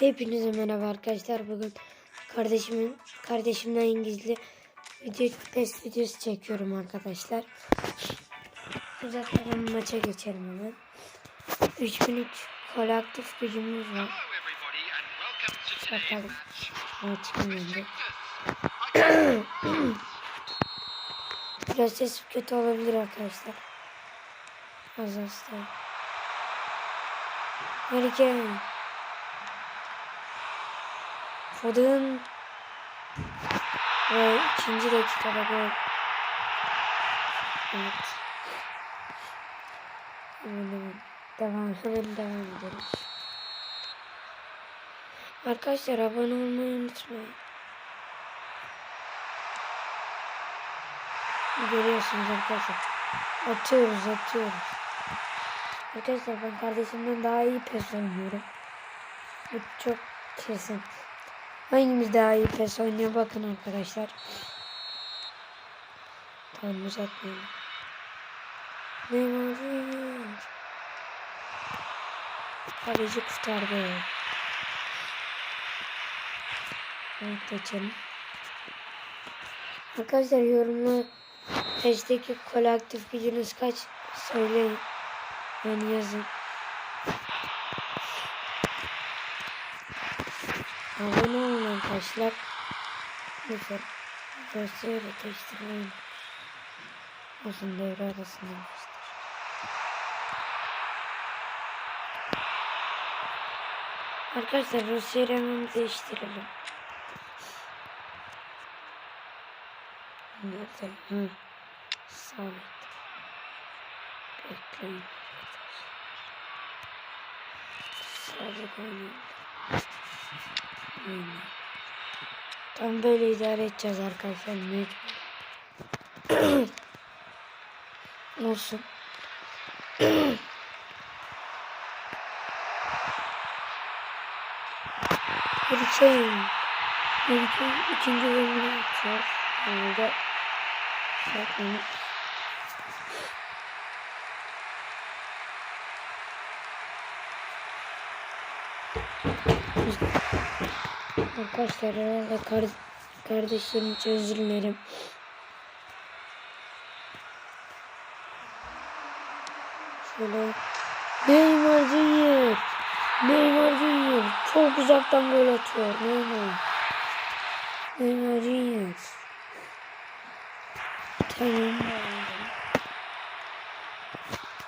Hepinize merhaba arkadaşlar. Bugün kardeşimin kardeşimden gizli video test videosu çekiyorum arkadaşlar. Uzatmadan maça geçelim hemen. 3003 kolektif gücümüz var. Bakalım. Maç kimindi? Biraz ses kötü olabilir arkadaşlar. Az hasta. Harika. Foden ve ikinci dakikada gol. Evet. Hemen devam, hemen devam ederiz. Arkadaşlar abone olmayı unutmayın. Görüyorsunuz arkadaşlar. Atıyoruz atıyoruz. Arkadaşlar ben kardeşimden daha iyi pes oynuyorum. Bu çok kesin. Hangimiz daha iyi pes oynuyor bakın arkadaşlar. Tamam uzatmayalım. Neymar. Kaleci kurtardı. Evet geçelim. Arkadaşlar yorumlar hashtag'i kolektif gücünüz kaç söyleyin. Yani yazın. Abone olun arkadaşlar. Lütfen. Da değiştirmeyin. Uzun devre arasında değiştir. Arkadaşlar dosyayı hemen değiştirelim. Nerede? Hı. Sabit. Bekleyin. Sabit oynayalım. Tam böyle idare edeceğiz arkadaşlar. Mecbur. Olsun. Hurricane. Hurricane ikinci bölümünü yapacağız. Orada bakın. Arkadaşlar kar kardeşlerim için özür dilerim. Şöyle. Neymar Junior. Neymar Junior. Çok uzaktan gol atıyor. Neymar. Neymar Junior. Tamam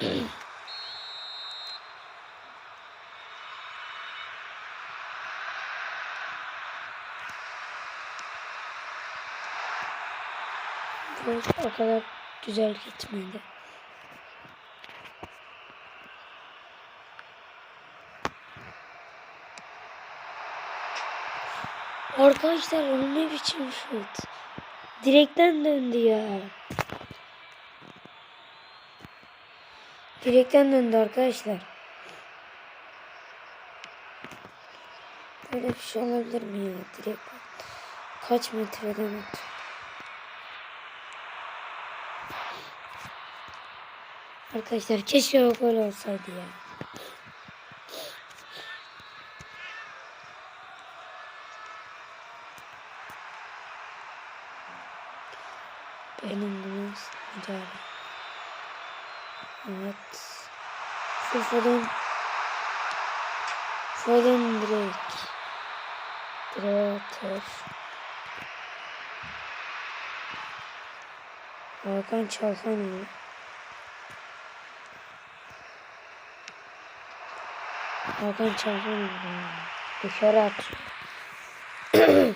Bu o kadar güzel gitmedi. Arkadaşlar o ne biçim şut. Direkten döndü ya. Direkten döndü arkadaşlar. Böyle bir şey olabilir mi ya? Direkt kaç metreden atıyor? Arkadaşlar keşke o gol olsaydı ya. Benim bunu müdahale. Evet. Şu Foden. Foden. Direkt atır. Hakan Çalhanoğlu. Hakan Çalhanoğlu. Dışarı atıyor.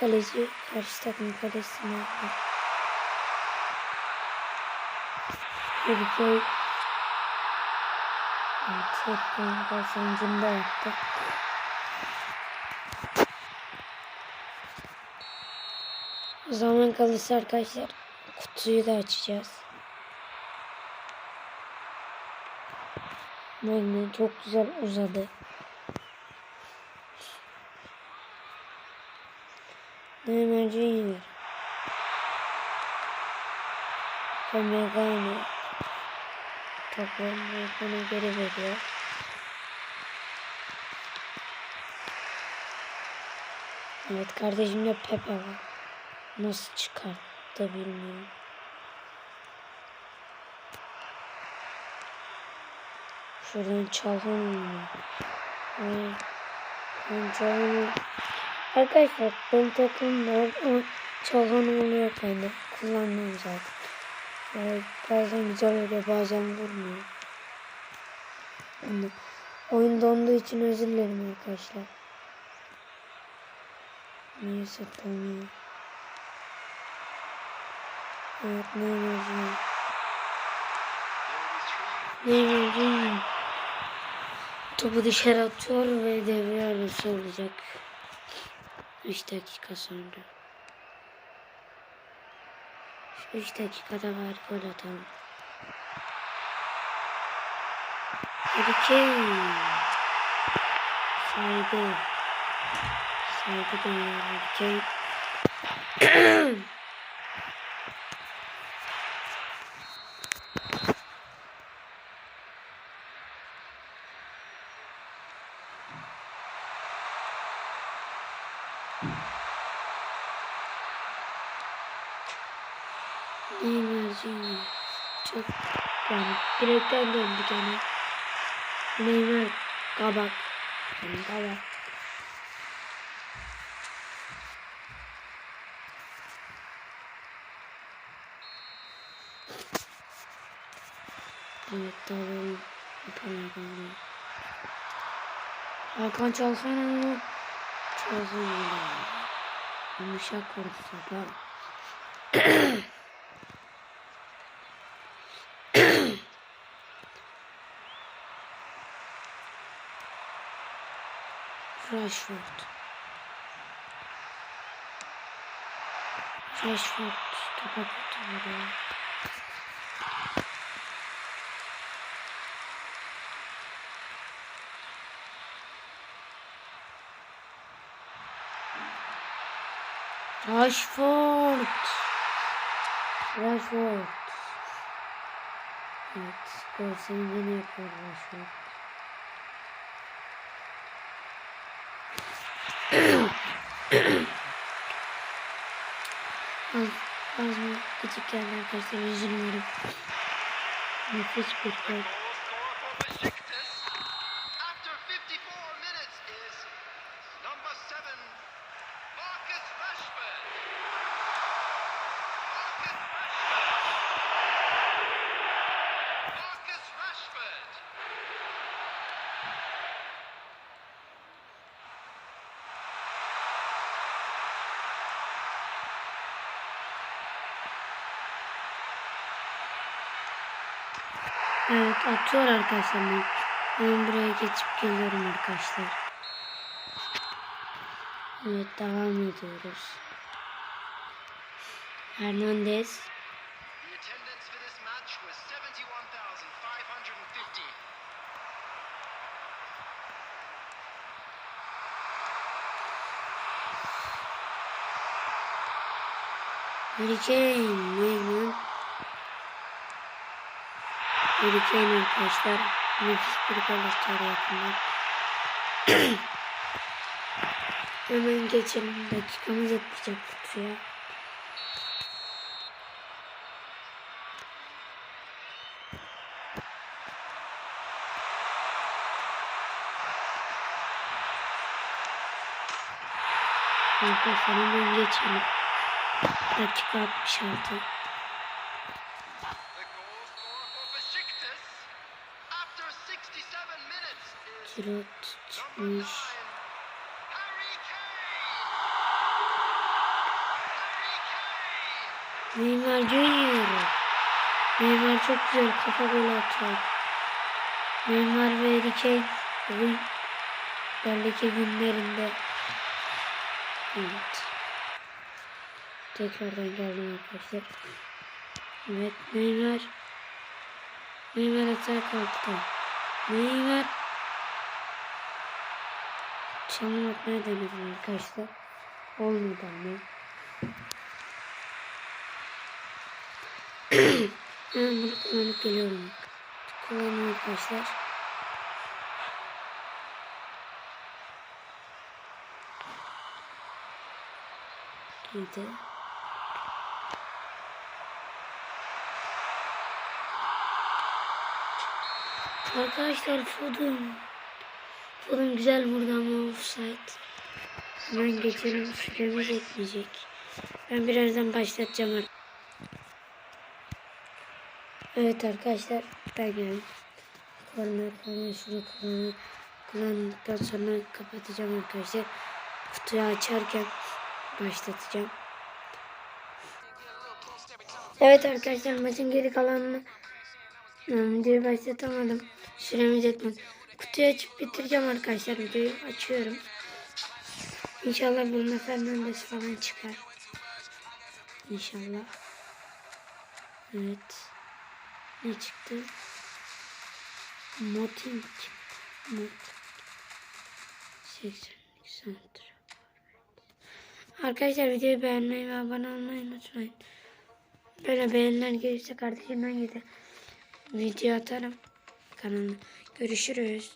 Kaleci karşı takım kalesine bir köy Çektiğim basıncında yaptı. Zaman kalırsa arkadaşlar kutuyu da açacağız. Boynu çok güzel uzadı. Dönemeci yiyor. Omega oynuyor. Topu Omega'na geri veriyor. Evet kardeşimde Pepe var. Nasıl çıkarttı bilmiyorum. Şuradan çalkan mı? Hayır. Ben çalkan Arkadaşlar benim takım var ama çalkan oluyor bende. Kullanmıyorum zaten. Evet, bazen güzel oluyor bazen vurmuyor. Yani oyun donduğu için özür dilerim arkadaşlar. Neyse tamam. Evet ne yazıyor? Ne yazıyor? Topu dışarı atıyor ve devre arası olacak. 3 dakika sonra. Şu 3 dakikada var gol atalım. Kane. Saygı. Saygı duyuyor Harry Neymar Junior. Çok yani direkten döndü gene. Neymar kabak. Yani kabak. Evet doğru. Yapamadım. Hakan Çalhanoğlu. Çalhanoğlu. Yumuşak vurdu topa. Rashford. Rashford topa kurtarıyor. Rashford. Rashford. Evet, gol sevincini yapıyor Rashford. Az, gıcık geldi arkadaşlar üzülüyorum. Nefis bir gol. Evet atıyor arkadaşlar. Ben, ben buraya geçip geliyorum arkadaşlar. Evet devam ediyoruz. Hernandez. The attendance for this match was 71,550. Harry Kane. Neymar. Harry Kane arkadaşlar. Nefis bir gol atıyor yakından. Hemen geçelim. Dakikamız yetmeyecek kutuya. Arkadaşlar hemen geçelim. Dakika 66. Harry Kane. Neymar Junior. Neymar çok güzel kafa gol atıyor. Neymar ve Harry Kane bugün ileriki günlerinde Evet. Tekrardan geldim arkadaşlar. Evet Neymar. Neymar atağa kalktı. Neymar. Çalım atmaya denedim arkadaşlar. Olmadı ama. Ben bunu kullanıp geliyorum. Kullanıyorum arkadaşlar. iyiydi. Arkadaşlar Foden. Foden güzel vurdu ama offside. Hemen geçelim. Süremiz etmeyecek. Ben birazdan başlatacağım artık. Evet arkadaşlar. Ben geldim. Korner korner şunu kullan kullandıktan sonra kapatacağım arkadaşlar. Kutuyu açarken başlatacağım. Evet arkadaşlar maçın geri kalanını Hmm, videoyu başlatamadım. Süremiz yetmedi. Kutuyu açıp bitireceğim arkadaşlar. Videoyu açıyorum. İnşallah Bruno Fernandes falan çıkar. İnşallah. Evet. Ne çıktı? Moting. Moting. 80 santra. Arkadaşlar videoyu beğenmeyi ve abone olmayı unutmayın. Böyle beğeniler gelirse kardeşimden gidip video atarım kanalına. Görüşürüz.